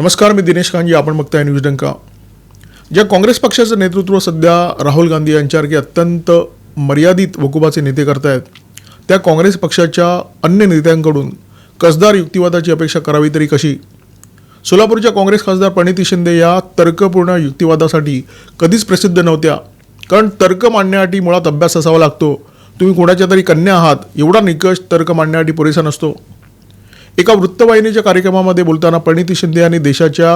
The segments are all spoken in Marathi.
नमस्कार मी दिनेश कांजी आपण बघताय न्यूज डंका. ज्या काँग्रेस पक्षाचं नेतृत्व सध्या राहुल गांधी यांच्यासारखे अत्यंत मर्यादित वकुबाचे नेते करतायत त्या काँग्रेस पक्षाच्या अन्य नेत्यांकडून कसदार युक्तिवादाची अपेक्षा करावी तरी कशी? सोलापूरच्या काँग्रेस खासदार प्रणिती शिंदे या तर्कपूर्ण युक्तिवादासाठी कधीच प्रसिद्ध नव्हत्या. कारण तर्क मांडण्यासाठी मुळात अभ्यास असावा लागतो. तुम्ही कोणाच्या तरी कन्या आहात एवढा निकष तर्क मांडण्यासाठी पुरेसा नसतो. एका वृत्तवाहिनीच्या कार्यक्रमामध्ये बोलताना परिणिती शिंदे यांनी देशाच्या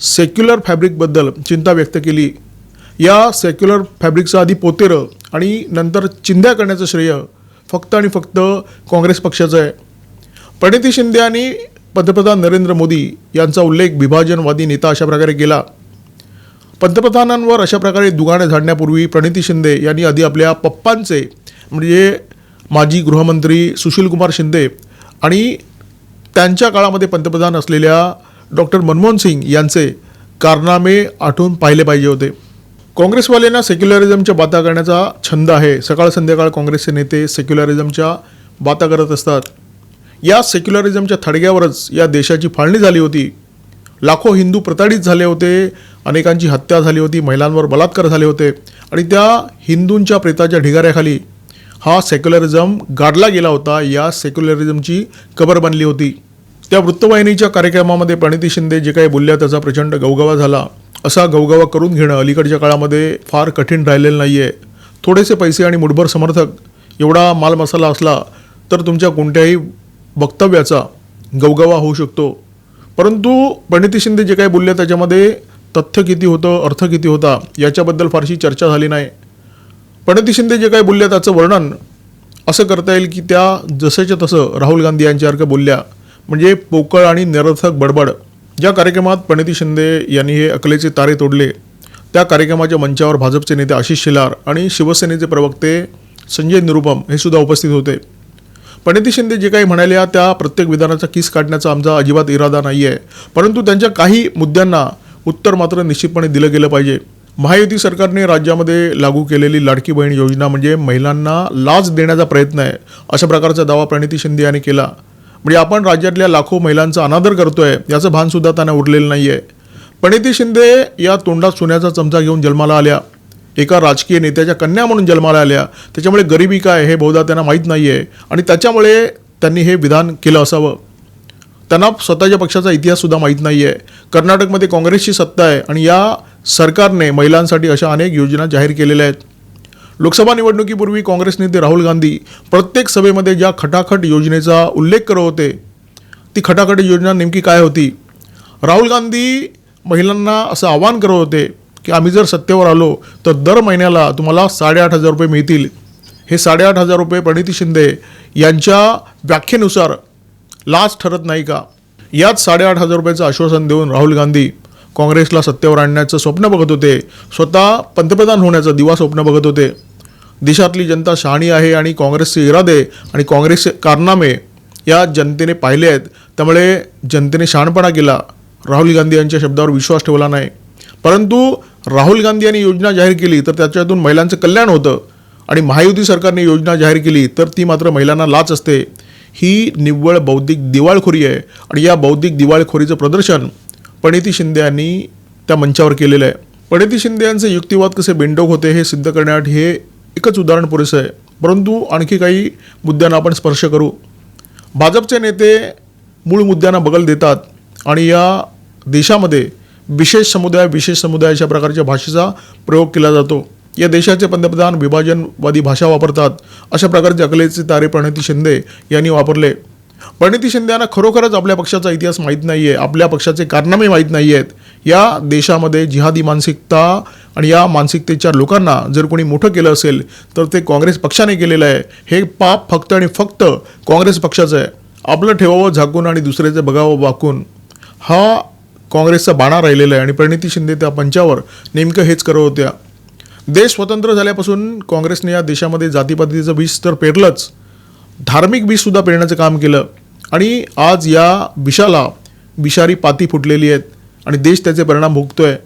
सेक्युलर फॅब्रिकबद्दल चिंता व्यक्त केली. या सेक्युलर फॅब्रिकचं आधी पोतेरं आणि नंतर चिंध्या करण्याचं श्रेय फक्त आणि फक्त काँग्रेस पक्षाचं आहे. प्रणिती शिंदे यांनी पंतप्रधान नरेंद्र मोदी यांचा उल्लेख विभाजनवादी नेता अशा प्रकारे केला. पंतप्रधानांवर अशा प्रकारे दुगाणे झाडण्यापूर्वी प्रणिती शिंदे यांनी आधी आपल्या पप्पांचे म्हणजे माजी गृहमंत्री सुशीलकुमार शिंदे आणि त्यांच्या काळामध्ये पंतप्रधान असलेल्या डॉक्टर मनमोहन सिंग यांचे कारनामे आठवून पाहिले पाहिजे होते. काँग्रेसवाल्यांना सेक्युलरिझमच्या बाता करण्याचा छंद आहे. सकाळ संध्याकाळ काँग्रेसचे नेते सेक्युलरिझमच्या बाता करत असतात. या सेक्युलरिझमच्या थडग्यावरच या देशाची फाळणी झाली होती. लाखो हिंदू प्रताडित झाले होते अनेकांची हत्या झाली होती महिलांवर बलात्कार झाले होते आणि त्या हिंदूंच्या प्रेताच्या ढिगाऱ्याखाली हा सेक्युलरिझम गाडला गेला होता. या सेक्युलरिझमची कबर बनली होती. त्या वृत्तवाहिनीच्या कार्यक्रमामध्ये प्रणिती शिंदे जे काही बोलल्या त्याचा प्रचंड गवगवा झाला. असा गवगवा करून घेणं अलीकडच्या काळामध्ये फार कठीण राहिलेलं नाही आहे थोडेसे पैसे आणि मुठभर समर्थक एवढा मालमसाला असला तर तुमच्या कोणत्याही वक्तव्याचा गवगवा होऊ शकतो. परंतु प्रणिती शिंदे जे काही बोलले त्याच्यामध्ये तथ्य किती होतं अर्थ किती होता याच्याबद्दल फारशी चर्चा झाली नाही. प्रणती शिंदे जे काही बोलल्या त्याचं वर्णन असं करता येईल की त्या जसंच्या तसं राहुल गांधी यांच्यासारखं बोलल्या. म्हणजे पोकळ आणि निरर्थक बडबड. ज्या कार्यक्रमात प्रणिती शिंदे यांनी हे अकलेचे तारे तोडले त्या कार्यक्रमाच्या मंचावर भाजपचे नेते आशिष शेलार आणि शिवसेनेचे प्रवक्ते संजय निरुपम हे सुद्धा उपस्थित होते. प्रणिती शिंदे जे काही म्हणाल्या त्या प्रत्येक विधानाचा किस काढण्याचा आमचा अजिबात इरादा नाही आहे परंतु त्यांच्या काही मुद्द्यांना उत्तर मात्र निश्चितपणे दिलं गेलं पाहिजे. महायुती सरकारने राज्यामध्ये लागू केलेली लाडकी बहीण योजना म्हणजे महिलांना लाच देण्याचा प्रयत्न आहे अशा प्रकारचा दावा प्रणिती शिंदे यांनी केला. म्हणजे आपण राज्यातल्या लाखो महिलांचा अनादर करतोय याचं भानसुद्धा त्यांना उरलेलं नाही आहे प्रणिती शिंदे या तोंडात सोन्याचा चमचा घेऊन जन्माला आल्या. एका राजकीय नेत्याच्या कन्या म्हणून जन्माला आल्या. त्याच्यामुळे गरिबी काय हे बहुधा त्यांना माहीत नाही आहे आणि त्याच्यामुळे त्यांनी हे विधान केलं असावं. त्यांना स्वतःच्या पक्षाचा इतिहाससुद्धा माहीत नाही आहे कर्नाटकमध्ये काँग्रेसची सत्ता आहे आणि या सरकारने महिलांसाठी अशा अनेक योजना जाहीर केलेल्या आहेत. लोकसभा निवडणुकीपूर्वी काँग्रेस नेते राहुल गांधी प्रत्येक सभेमध्ये ज्या खटाखट योजनेचा उल्लेख करत होते ती खटाखट योजना नेमकी काय होती? राहुल गांधी महिलांना असं आवाहन करत होते की आम्ही जर सत्तेवर आलो तर दर महिन्याला तुम्हाला साडेआठ हजार रुपये मिळतील. हे साडेआठ हजार रुपये प्रणिती शिंदे यांच्या व्याख्येनुसार लाच ठरत नाही का? यात साडेआठ हजार रुपयाचं आश्वासन देऊन राहुल गांधी काँग्रेसला सत्तेवर आणण्याचं स्वप्न बघत होते. स्वतः पंतप्रधान होण्याचं दिवा स्वप्न बघत होते. देशातली जनता शहाणी आहे आणि काँग्रेसचे इरादे आणि काँग्रेसचे कारनामे या जनतेने पाहिले आहेत. त्यामुळे जनतेने शहाणपणा केला. राहुल गांधी यांच्या शब्दावर विश्वास ठेवला नाही. परंतु राहुल गांधी यांनी योजना जाहीर केली तर त्याच्यातून महिलांचं कल्याण होतं. आणि महायुती सरकारने योजना जाहीर केली तर ती मात्र महिलांना लाच असते. ही निव्वळ बौद्धिक दिवाळखोरी आहे. आणि या बौद्धिक दिवाळखोरीचं प्रदर्शन प्रणिती शिंदे यांनी त्या मंचावर केलेलं आहे. प्रणिती शिंदे यांचे युक्तिवाद कसे बेंडोक होते हे सिद्ध करण्यासाठी हे एकच उदाहरण पुरेसं आहे. परंतु आणखी काही मुद्द्यांना आपण स्पर्श करू. भाजपचे नेते मूळ मुद्द्यांना बगल देतात आणि या देशामध्ये विशेष समुदाय विशेष समुदाय अशा प्रकारच्या भाषेचा प्रयोग केला जातो. या देशाचे पंतप्रधान विभाजनवादी भाषा वापरतात. अशा प्रकारचे अकलेचे तारे प्रणिती शिंदे यांनी वापरले. प्रणिती शिंदे यांना खरोखरच आपल्या पक्षाचा इतिहास माहीत नाही आहे आपल्या पक्षाचे कारनामे माहीत नाही आहेत या देशामध्ये जिहादी मानसिकता आणि या मानसिकतेच्या लोकांना जर कोणी मोठं केलं असेल तर ते काँग्रेस पक्षाने केलेलं आहे. हे पाप फक्त आणि फक्त काँग्रेस पक्षाचं आहे. आपलं ठेवावं झाकून आणि दुसऱ्याचं बघावं वाकून. हा काँग्रेसचा बाणा राहिलेला आहे आणि प्रणिती शिंदे त्या पंचावर नेमकं हेच करत होत्या. देश स्वतंत्र झाल्यापासून काँग्रेसने या देशामध्ये जातीपातीचं बीज तर पेरलंच. धार्मिक बीजसुद्धा पेरण्याचं काम केलं. आणि आज या विषाला विषारी पाती फुटलेली आहेत आणि देश त्याचे परिणाम भोगतो आहे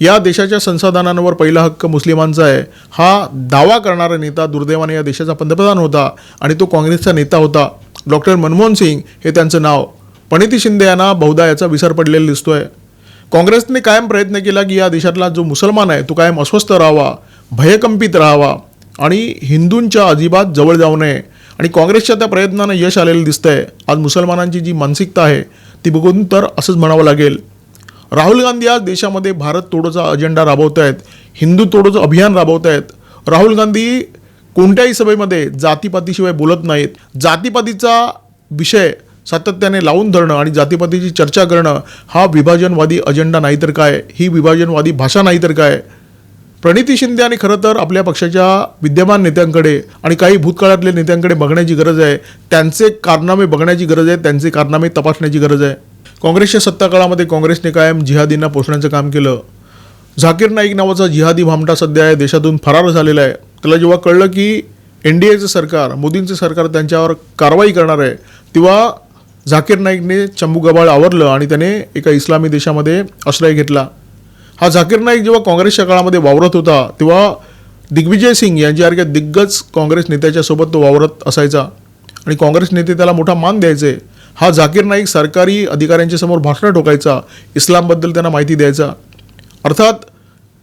या देशाच्या संसाधनांवर पहिला हक्क मुस्लिमांचा आहे. हा दावा करणारा नेता दुर्दैवाने या देशाचा पंतप्रधान होता आणि तो काँग्रेसचा नेता होता. डॉक्टर मनमोहन सिंग हे त्यांचं नाव. प्रणिती शिंदे यांना बहुधा याचा विसर पडलेला दिसतो आहे काँग्रेसने कायम प्रयत्न केला की या देशातला जो मुसलमान आहे तो कायम अस्वस्थ राहावा भयकंपित राहावा आणि हिंदूंच्या अजिबात जवळ जाऊ नये. आणि काँग्रेसच्या त्या प्रयत्नानं यश आलेलं दिसतंय. आज मुसलमानांची जी मानसिकता आहे ती बघून तर असंच म्हणावं लागेल. राहुल गांधी आज देशामध्ये भारत तोडोचा अजेंडा राबवत आहेत हिंदू तोडोचं अभियान राबवत आहेत राहुल गांधी कोणत्याही सभेमध्ये जातीपातीशिवाय बोलत नाहीत. जातीपातीचा विषय सातत्याने लावून धरणं आणि जातीपातीची चर्चा करणं हा विभाजनवादी अजेंडा नाही तर काय? ही विभाजनवादी भाषा नाही तर काय? प्रणिती शिंदे आणि खरं तर आपल्या पक्षाच्या विद्यमान नेत्यांकडे आणि काही भूतकाळातल्या नेत्यांकडे बघण्याची गरज आहे. त्यांचे कारनामे बघण्याची गरज आहे त्यांचे कारनामे तपासण्याची गरज आहे. काँग्रेसच्या सत्ताकाळामध्ये काँग्रेसने कायम जिहादींना पोचण्याचं काम केलं. झाकीर नाईक नावाचा जिहादी भामटा सध्या आहे देशातून फरार झालेला आहे. त्याला जेव्हा कळलं की एन डी एचं सरकार मोदींचं सरकार त्यांच्यावर कारवाई करणार आहे तेव्हा झाकीर नाईकने चंबू गबाळ आवरलं आणि त्याने एका इस्लामी देशामध्ये आश्रय घेतला. हा झाकीर नाईक जेव्हा काँग्रेसच्या काळामध्ये वावरत होता तेव्हा दिग्विजय सिंग यांच्यासारख्या दिग्गज काँग्रेस नेत्याच्या सोबत तो वावरत असायचा. आणि काँग्रेस नेते त्याला मोठा मान द्यायचे. हा झाकीर नाईक सरकारी अधिकाऱ्यांच्या समोर भाषणं ठोकायचा इस्लामबद्दल त्यांना माहिती द्यायचा. अर्थात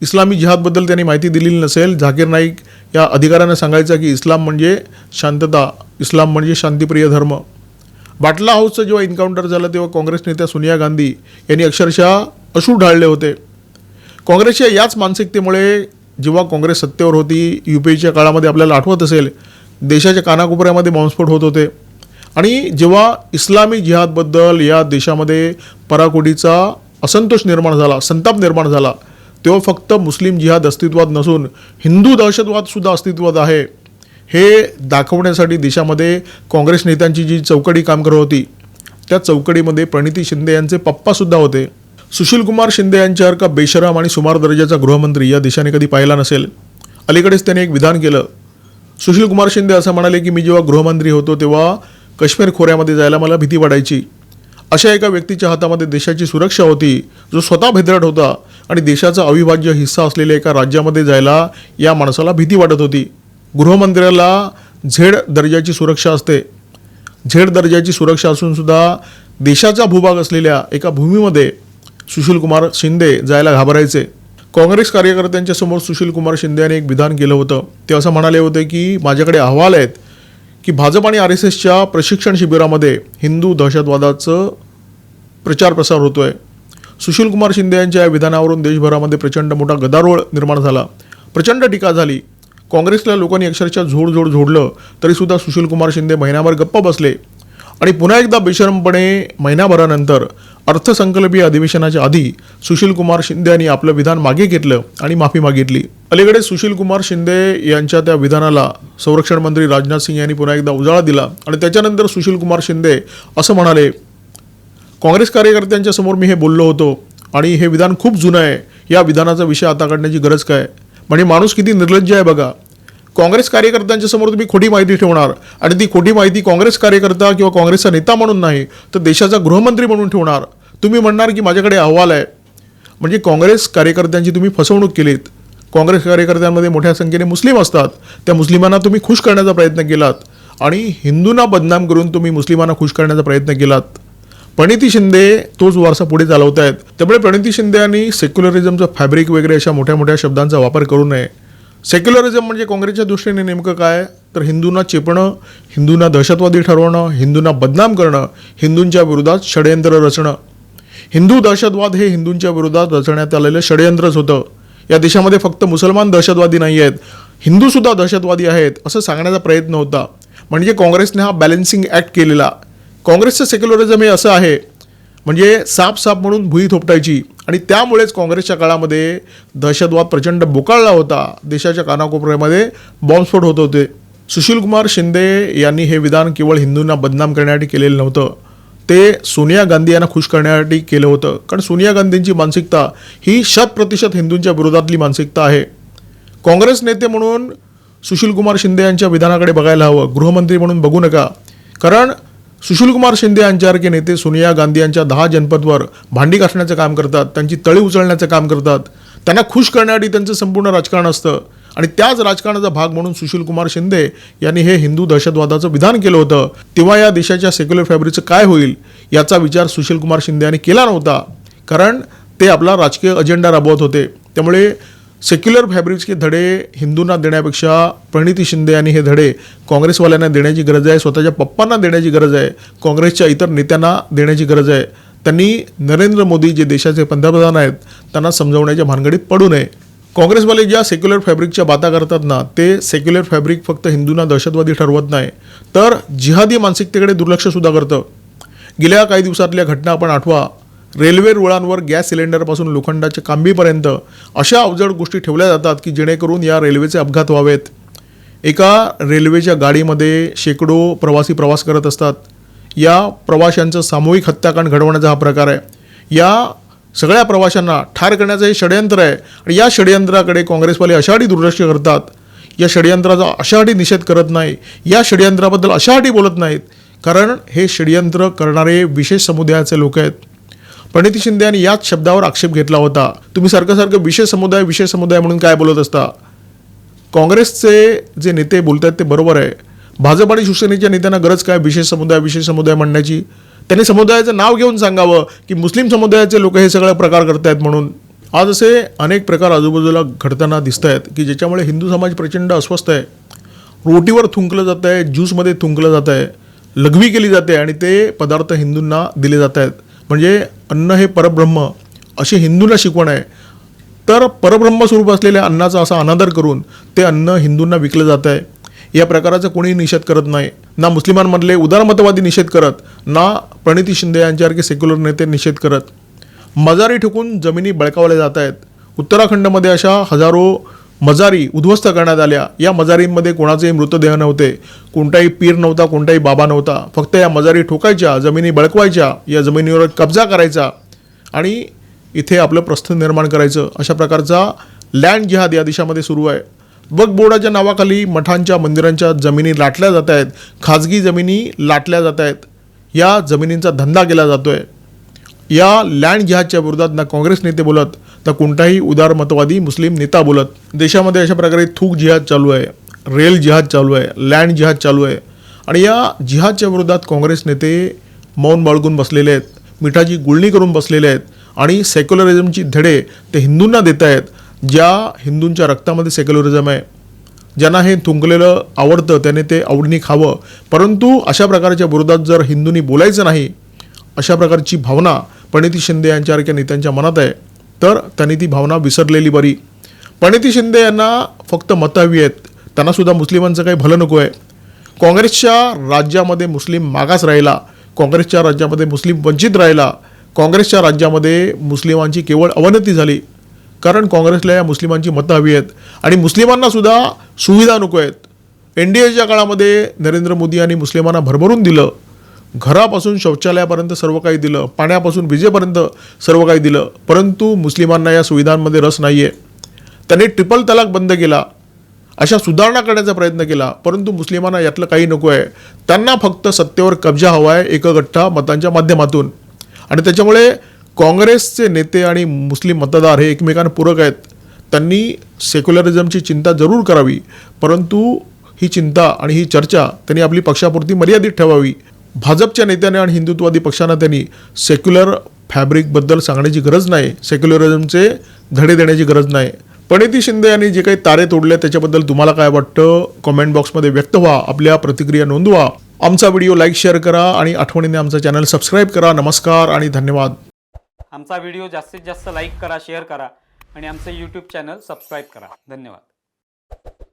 इस्लामी जिहादबद्दल त्यांनी माहिती दिलेली नसेल झाकीर नाईक या अधिकाऱ्यांना सांगायचा की इस्लाम म्हणजे शांतता इस्लाम म्हणजे शांतिप्रिय धर्म. बाटला हाऊसचं जेव्हा एन्काउंटर झालं तेव्हा काँग्रेस नेत्या सोनिया गांधी यांनी अक्षरशः अश्रू ढाळले होते. काँग्रेसच्या याच मानसिकतेमुळे जेव्हा काँग्रेस सत्तेवर होती यू पी एच्या काळामध्ये आपल्याला आठवत असेल देशाच्या कानाकोपऱ्यामध्ये बॉम्बस्फोट होत होते. आणि जेव्हा इस्लामी जिहादबद्दल या देशामध्ये पराकोटीचा असंतोष निर्माण झाला संताप निर्माण झाला तेव्हा फक्त मुस्लिम जिहाद अस्तित्वात नसून हिंदू दहशतवादसुद्धा अस्तित्वात आहे. हे दाखवण्यासाठी देशामध्ये काँग्रेस नेत्यांची जी चौकडी काम करत होती त्या चौकडीमध्ये प्रणिती शिंदे यांचे पप्पासुद्धा होते. सुशीलकुमार शिंदे यांच्यासारखा बेशराम आणि सुमार दर्जाचा गृहमंत्री या देशाने कधी पाहिला नसेल? अलीकडेच त्याने एक विधान केलं. सुशीलकुमार शिंदे असं म्हणाले की मी जेव्हा गृहमंत्री होतो तेव्हा काश्मीर खोऱ्यामध्ये जायला मला भीती वाटायची. अशा एका व्यक्तीच्या हातामध्ये देशाची सुरक्षा होती जो स्वतः भेदरट होता आणि देशाचा अविभाज्य हिस्सा असलेल्या एका राज्यामध्ये जायला या माणसाला भीती वाटत होती. गृहमंत्र्याला झेड दर्जाची सुरक्षा असते. झेड दर्जाची सुरक्षा असूनसुद्धा देशाचा भूभाग असलेल्या एका भूमीमध्ये सुशीलकुमार शिंदे जायला घाबरायचे. काँग्रेस कार्यकर्त्यांच्या समोर सुशीलकुमार शिंदे यांनी एक विधान केलं होतं. ते असं म्हणाले होते की माझ्याकडे अहवाल आहेत की भाजप आणि आर एस एसच्या प्रशिक्षण शिबिरामध्ये हिंदू दहशतवादाचं प्रचार प्रसार होतोय. सुशीलकुमार शिंदे यांच्या या विधानावरून देशभरामध्ये प्रचंड मोठा गदारोळ निर्माण झाला. प्रचंड टीका झाली. काँग्रेसला लोकांनी अक्षरशः झोडझोड झोडलं तरीसुद्धा सुशीलकुमार शिंदे महिनाभर गप्प बसले. आणि पुन्हा एकदा बेशरमपणे महिनाभरानंतर अर्थसंकल्पीय अधिवेशनाच्या आधी सुशीलकुमार शिंदे यांनी आपलं विधान मागे घेतलं आणि माफी मागितली. अलीकडे सुशीलकुमार शिंदे यांच्या त्या विधानाला संरक्षण मंत्री राजनाथ सिंग यांनी पुन्हा एकदा उजाळा दिला आणि त्याच्यानंतर सुशीलकुमार शिंदे असं म्हणाले काँग्रेस कार्यकर्त्यांच्या समोर मी हे बोललो होतो आणि हे विधान खूप जुनं आहे. या विधानाचा विषय आता काढण्याची गरज काय? म्हणजे माणूस किती निर्लज्ज आहे बघा. काँग्रेस कार्यकर्त्यांच्या समोर तुम्ही खोटी माहिती ठेवणार आणि ती खोटी माहिती काँग्रेस कार्यकर्ता किंवा काँग्रेसचा नेता म्हणून नाही तर देशाचा गृहमंत्री म्हणून ठेवणार. तुम्ही म्हणणार की माझ्याकडे अहवाल आहे. म्हणजे काँग्रेस कार्यकर्त्यांची तुम्ही फसवणूक केलीत. काँग्रेस कार्यकर्त्यांमध्ये मोठ्या संख्येने मुस्लिम असतात. त्या मुस्लिमांना तुम्ही खुश करण्याचा प्रयत्न केलात. आणि हिंदूंना बदनाम करून तुम्ही मुस्लिमांना खुश करण्याचा प्रयत्न केलात. प्रणिती शिंदे तोच वारसा पुढे चालवत आहेत त्यामुळे प्रणिती शिंदे यांनी सेक्युलरिझमचं फॅब्रिक वगैरे अशा मोठ्या मोठ्या शब्दांचा वापर करू नये. सेक्युलरिझम म्हणजे काँग्रेसच्या दृष्टीने नेमकं काय? तर हिंदूंना चिपणं हिंदूंना दहशतवादी ठरवणं हिंदूंना बदनाम करणं हिंदूंच्या विरोधात षडयंत्र रचणं. हिंदू दहशतवाद हे हिंदूंच्या विरोधात रचण्यात आलेलं षडयंत्रच होतं. या देशामध्ये फक्त मुसलमान दहशतवादी नाही आहेत. हिंदूसुद्धा दहशतवादी आहेत असं सांगण्याचा प्रयत्न होता. म्हणजे काँग्रेसने हा बॅलन्सिंग ॲक्ट केलेला. काँग्रेसचं सेक्युलरिझम हे असं आहे म्हणजे साप साप म्हणून भुई थोपटायची. आणि त्यामुळेच काँग्रेसच्या काळामध्ये दहशतवाद प्रचंड बोकाळला होता. देशाच्या कानाकोपऱ्यामध्ये बॉम्बस्फोट होत होते. सुशीलकुमार शिंदे यांनी हे विधान केवळ हिंदूंना बदनाम करण्यासाठी केलेलं नव्हतं. ते सोनिया गांधी यांना खुश करण्यासाठी केलं होतं. कारण सोनिया गांधींची मानसिकता ही शत प्रतिशत हिंदूंच्या विरोधातली मानसिकता आहे. काँग्रेस नेते म्हणून सुशीलकुमार शिंदे यांच्या विधानाकडे बघायला हवं. गृहमंत्री म्हणून बघू नका. कारण सुशीलकुमार शिंदे यांच्यासारखे नेते सोनिया गांधी यांच्या दहा जनपदवर भांडी घासण्याचं काम करतात त्यांची तळी उचलण्याचं काम करतात. त्यांना खुश करण्यासाठी त्यांचं संपूर्ण राजकारण असतं. आणि त्याच राजकारणाचा भाग म्हणून सुशीलकुमार शिंदे यांनी हे हिंदू दहशतवादाचं विधान केलं होतं. तेव्हा या देशाच्या सेक्युलर फॅब्रिकचं काय होईल याचा विचार सुशीलकुमार शिंदे यांनी केला नव्हता. कारण ते आपला राजकीय अजेंडा राबवत होते. त्यामुळे सेक्युलर फॅब्रिक्सचे धडे हिंदूंना देण्यापेक्षा प्रणिती शिंदे यांनी हे धडे काँग्रेसवाल्यांना देण्याची गरज आहे स्वतःच्या पप्पांना देण्याची गरज आहे काँग्रेसच्या इतर नेत्यांना देण्याची गरज आहे. त्यांनी नरेंद्र मोदी जे देशाचे पंतप्रधान आहेत त्यांना समजवण्याच्या भानगडीत पडू नये. काँग्रेसवाले ज्या सेक्युलर फॅब्रिकच्या बाता करतात ना ते सेक्युलर फॅब्रिक फक्त हिंदूंना दहशतवादी ठरवत नाही. तर जिहादी मानसिकतेकडे दुर्लक्षसुद्धा करतं. गेल्या काही दिवसातल्या घटना आपण आठवा. रेल्वे रुळांवर गॅस सिलेंडरपासून लोखंडाच्या कांबीपर्यंत अशा अवजड गोष्टी ठेवल्या जातात की जेणेकरून या रेल्वेचे अपघात व्हावेत. एका रेल्वेच्या गाडीमध्ये शेकडो प्रवासी प्रवास करत असतात. या प्रवाशांचं सामूहिक हत्याकांड घडवण्याचा हा प्रकार आहे. या सगळ्या प्रवाशांना ठार करण्याचं हे षडयंत्र आहे आणि या षडयंत्राकडे काँग्रेसवाले अशासाठी दुर्लक्ष करतात. या षडयंत्राचा अशासाठी निषेध करत नाही. या षडयंत्राबद्दल अशासाठी बोलत नाहीत. कारण हे षडयंत्र करणारे विशेष समुदायाचे लोक आहेत. प्रणिती शिंदे यांनी याच शब्दावर आक्षेप घेतला होता. तुम्ही सारखं सारखं विशेष समुदाय विशेष समुदाय म्हणून काय बोलत असता? काँग्रेसचे जे नेते बोलत आहेत ते बरोबर आहे. भाजप आणि शिवसेनेच्या नेत्यांना गरज काय विशेष समुदाय विशेष समुदाय म्हणण्याची? त्यांनी समुदायाचं नाव घेऊन सांगावं की मुस्लिम समुदायाचे लोक हे सगळे प्रकार करतायत म्हणून. आज असे अनेक प्रकार आजूबाजूला घडताना दिसत आहेत की ज्याच्यामुळे हिंदू समाज प्रचंड अस्वस्थ आहे. रोटीवर थुंकलं जात आहे ज्यूसमध्ये थुंकलं जात आहे लघवी केली जाते आणि ते पदार्थ हिंदूंना दिले जात आहेत म्हणजे अन्न हे परब्रह्म अशी हिंदूंना शिकवण आहे. तर परब्रह्म स्वरूप असलेल्या अन्नाचा असा अनादर करून ते अन्न हिंदूंना विकलं जात आहे. या प्रकाराचा कोणीही निषेध करत नाही. ना मुस्लिमांमधले उदारमतवादी निषेध करत ना प्रणिती शिंदे यांच्यासारखे सेक्युलर नेते निषेध करत. मजारी ठोकून जमिनी बळकावल्या जात आहेत. उत्तराखंडमध्ये अशा हजारो मजारी उद्ध्वस्त करण्यात आल्या. या मजारींमध्ये कोणाचेही मृतदेह नव्हते. कोणताही पीर नव्हता कोणताही बाबा नव्हता. फक्त या मजारी ठोकायच्या जमिनी बळकवायच्या या जमिनीवर कब्जा करायचा आणि इथे आपलं प्रस्थ निर्माण करायचं. अशा प्रकारचा लँड जिहाद या देशामध्ये सुरू आहे. बग बोर्डाच्या नावाखाली मठांच्या मंदिरांच्या जमिनी लाटल्या जात आहेत. खाजगी जमिनी लाटल्या जात आहेत. या जमिनींचा धंदा केला जातो आहे या लँड जिहादच्या विरोधात ना काँग्रेस नेते बोलत तर कोणताही उदारमतवादी मुस्लिम नेता बोलत देशामध्ये अशा प्रकारे थूक जिहाद चालू आहे रेल जिहाद चालू आहे लँड जिहाद चालू आहे. आणि या जिहादच्या विरोधात काँग्रेस नेते मौन बाळगून बसलेले आहेत मिठाची गुळणी करून बसलेले आहेत आणि सेक्युलरिझमची धडे ते हिंदूंना देत आहेत ज्या हिंदूंच्या रक्तामध्ये सेक्युलरिझम आहे. ज्यांना हे थुंकलेलं आवडतं त्याने ते आवडीने खावं. परंतु अशा प्रकारच्या विरोधात जर हिंदूंनी बोलायचं नाही अशा प्रकारची भावना प्रणिती शिंदे यांच्यासारख्या नेत्यांच्या मनात आहे. तर त्यांनी ती भावना विसरलेली बरी. प्रणिती शिंदे यांना फक्त मतं हवी आहेत. त्यांना सुद्धा मुस्लिमांचं काही भलं नको आहे. काँग्रेसच्या राज्यामध्ये मुस्लिम मागास राहिला. काँग्रेसच्या राज्यामध्ये मुस्लिम वंचित राहिला. काँग्रेसच्या राज्यामध्ये मुस्लिमांची केवळ अवनती झाली. कारण काँग्रेसला या मुस्लिमांची मतं हवी आहेत. आणि मुस्लिमांनासुद्धा सुविधा नको आहेत. एन डी एच्या काळामध्ये नरेंद्र मोदी यांनी मुस्लिमांना भरभरून दिलं. घरापासून शौचालयापर्यंत सर्व काही दिलं पाण्यापासून विजेपर्यंत सर्व काही दिलं परंतु मुस्लिमांना या सुविधांमध्ये रस नाही आहे त्यांनी ट्रिपल तलाक बंद केला. अशा सुधारणा करण्याचा प्रयत्न केला परंतु मुस्लिमांना यातलं काही नको आहे. त्यांना फक्त सत्तेवर कब्जा हवा आहे एकगठ्ठा मतांच्या माध्यमातून. आणि त्याच्यामुळे काँग्रेसचे नेते आणि मुस्लिम मतदार हे एकमेकांना पूरक आहेत. त्यांनी सेक्युलरिझमची चिंता जरूर करावी परंतु ही चिंता आणि ही चर्चा त्यांनी आपली पक्षापुरती मर्यादित ठेवावी. भाजपच्या नेत्याने आणि हिंदुत्ववादी पक्षांना त्यांनी सेक्युलर फॅब्रिकबद्दल सांगण्याची गरज नाही. सेक्युलरिझमचे धडे देण्याची गरज नाही. प्रणिती शिंदे यांनी जे काही तारे तोडले त्याच्याबद्दल तुम्हाला काय वाटतं? कॉमेंट बॉक्समध्ये व्यक्त व्हा. आपल्या प्रतिक्रिया नोंदवा. आमचा व्हिडिओ लाईक शेअर करा आणि आठवणीने आमचा चॅनल सबस्क्राईब करा. नमस्कार आणि धन्यवाद. आमचा व्हिडिओ जास्तीत जास्त लाईक करा शेअर करा आणि आमचं यूट्यूब चॅनल सबस्क्राईब करा. धन्यवाद.